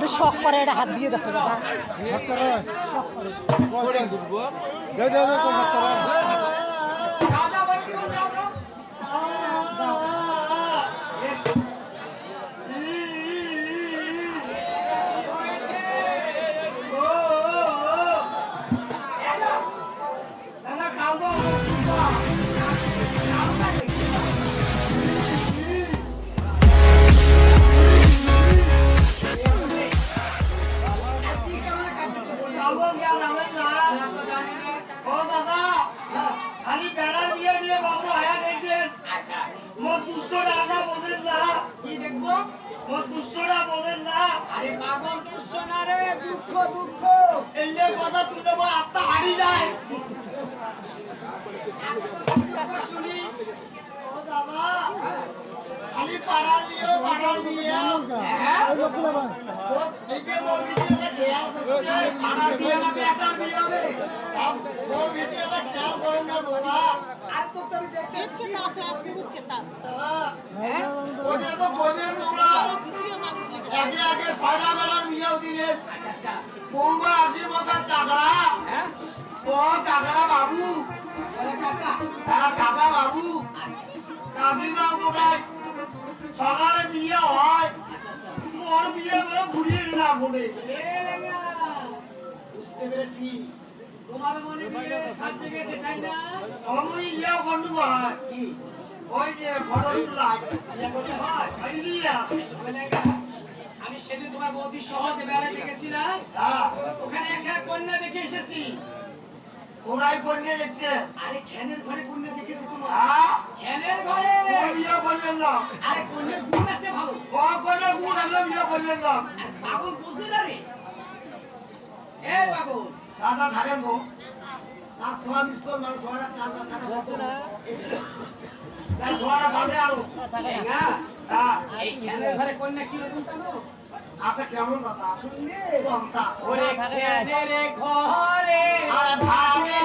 এটা শখ করে এটা হাত দিয়ে দেখো দাদা দাদা খালি বেড়ার বিয়ে দিয়ে বাবু আয়া দেখছেন। মোর দুশো টাকা বোঝেন না। কি দেখব? মোর দুশো টাকা বোঝেন না। আরে পাগল দুঃসনা রে দুঃখ দুঃখ। এলে কথা তুললে মোর আত্মা হারিয়ে যায়। শুনি। ও বাবা হ্যাঁ? ভিতরে খেয়াল করছে পাড়ার বিয়ে না বেটার বিয়ে হবে। মোর ভিতরে খেয়াল করেন না বাবা। আর তো তুমি দেখছি। হ্যাঁ। ওটা তো বোনের তোমরা আগে আগে ছয়টা বেলার বিয়েও দিলেন বৌমা আসি মতার তাগড়া হ্যাঁ? ও তাগড়া বাবু। বলে কাকা। হ্যাঁ কাকা বাবু। কাকিমা কোটায় সকালে বিয়ে হয়। মোর বিয়ে বলে ঘুরিয়ে না লেগা। বুঝতে পেরেছি। তোমার মনে বিয়ে সাজে গেছে তাই না? আমি ইয়ে করতে হয় কি? ওই যে। আমি সেদিন তোমার বৌদি সহজে বেড়াতে গেছিলাম হ্যাঁ। ওখানে একটা কন্যা দেখে এসেছি। ওরাই কন্যা দেখছে? আরে খ্যানের ঘরে কন্যা দেখেছি তোমার হ্যাঁ খ্যানের ঘরে? বিয়ে করলেন না? আরে কন্যার গুণ আছে ভালো। ও কন্যা গুণ আমরা বিয়ে করলেন না। পাগল বুঝে না রে। এ পাগল। দাদা থাকেন গো আর সোয়া মিস্কল মানে সোয়াটা কান্দা কান্দা হচ্ছে না। সোয়াটা কান্দে আরও। লেগা, হ্যাঁ। এই খ্যানের ঘরে কন্যা কি রকম জানো আছে কেমন কথা? শুনলে? ওরে ঘরে আর ভাবে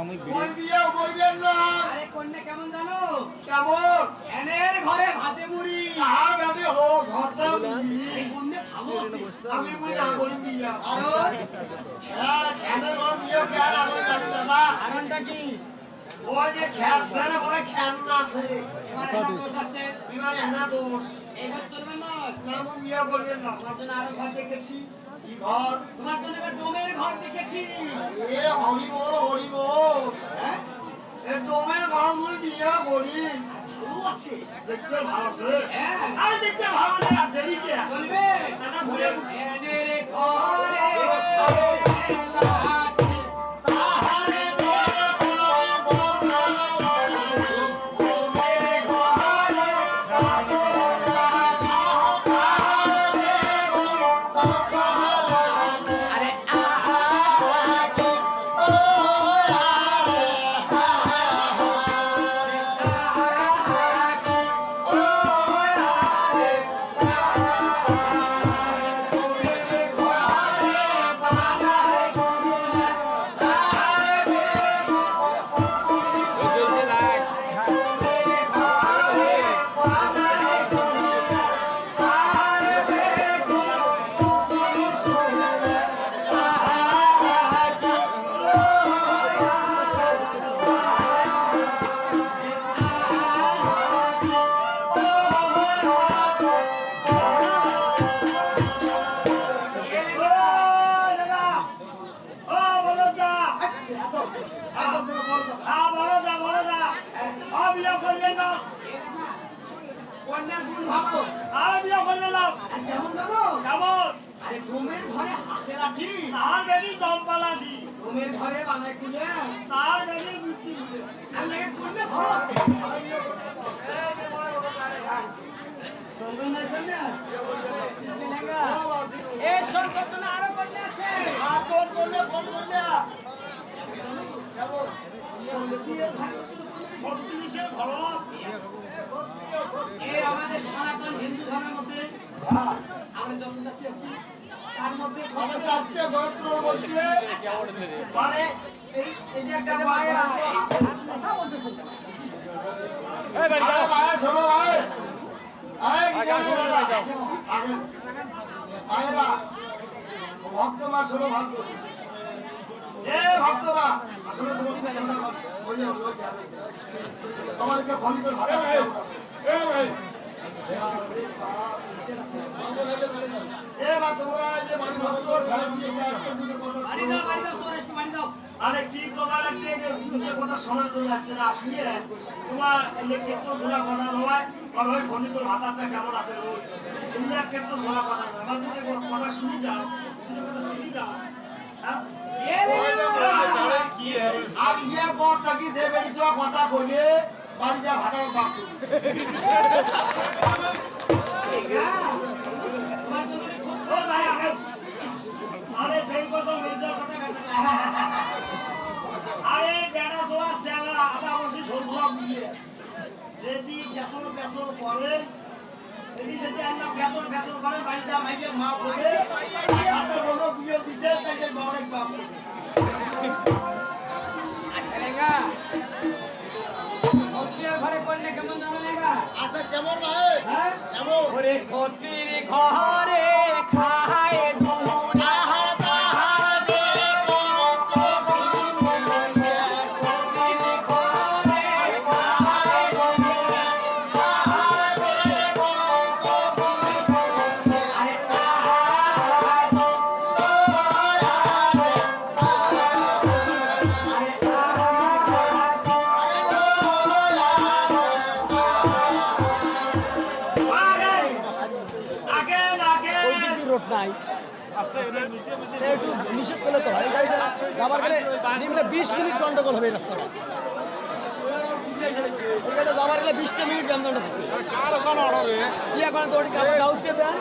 ওই বিয়ে করবেন না? আরে কন্যা কেমন জানো? কেমন? খ্যানের ঘরে ভাজে মুড়ি। তাহা বেটে হো ঘরটা এই কন্যা ভালো আছে আমি বুঝি না করি বিয়ে আরও? হ্যাঁ খেলে বড় বিয়ে খেয়াল আমি জানি দাদা। কারণটা কি? ওই যে খেয়াল ছেড়ে বলে খেয়াল না ছেড়ে দোষ। আছে। এবার এনা দোষ। এই ঘর চলবে না। না আমি বিয়ে করবেন না। তোমার জন্য আরও ঘর দেখেছি। কি ঘর? তোমার জন্য এবার ডোমের ঘর দেখেছি। এ হরি বল বল। বিয়ে আছে দেখতে ভালো আছে। হ্যাঁ। দেখতে ভালো না দেরি কে চলবে। না ঘুরে এনে রে ঘরে। হাতে লাঠি ডোমের ঘরে বানায় খুলে আর লাগে কন্যা ঘর আছে। চলবে না কন্যা এ সরকার জন্য আরও কন্যা আছে। আমাদের সনাতন হিন্দু ধর্মের মধ্যে আমরা যত জাতি আছি তার মধ্যে মানে এই একটা মায়েরা কথা বলতেছে ভক্তমা শোনো ভক্ত এ ভক্তমা আসলে তোমার কি বলি আমি বলতে হবে। তোমার যে ফোন করে আরে কি তোমার কথা শোনার জন্য আসছে না। আসলে তোমার এলে কেত কথা নয় আর ওই ফোনে তোর ভাতাটা কেমন আছে? রোজ তুমি আর কেত শোনা কথা নয় কথা শুনি যাও কথা শুনি যাও আর ইয়ে পর যে বেরিয়ে কথা কইলে বাড়ি যা ভাতার বাপ তোমার জন্য ও ভাই আরে আরে সেই কথা মির্জার কথা বেটা আরে বেড়া তোমার স্যাংরা আদা বসে যদি বেতন করে যদি যদি আল্লাহ বেতন বেতন করে বাড়িতে মাইকে মা বলে হাতে বলো বিয়ে দিতে তাকে বড় বাপ আচ্ছা কেমন আচ্ছা কেমন ভাই? হ্যাঁ? কেমন? ঘরে খায় নিষেধ করলে তো হয়। যাবার গেলে নিম্নে বিশ মিনিট গন্ডগোল হবে এই রাস্তাটা। যাবার গেলে বিশটা মিনিট দেন?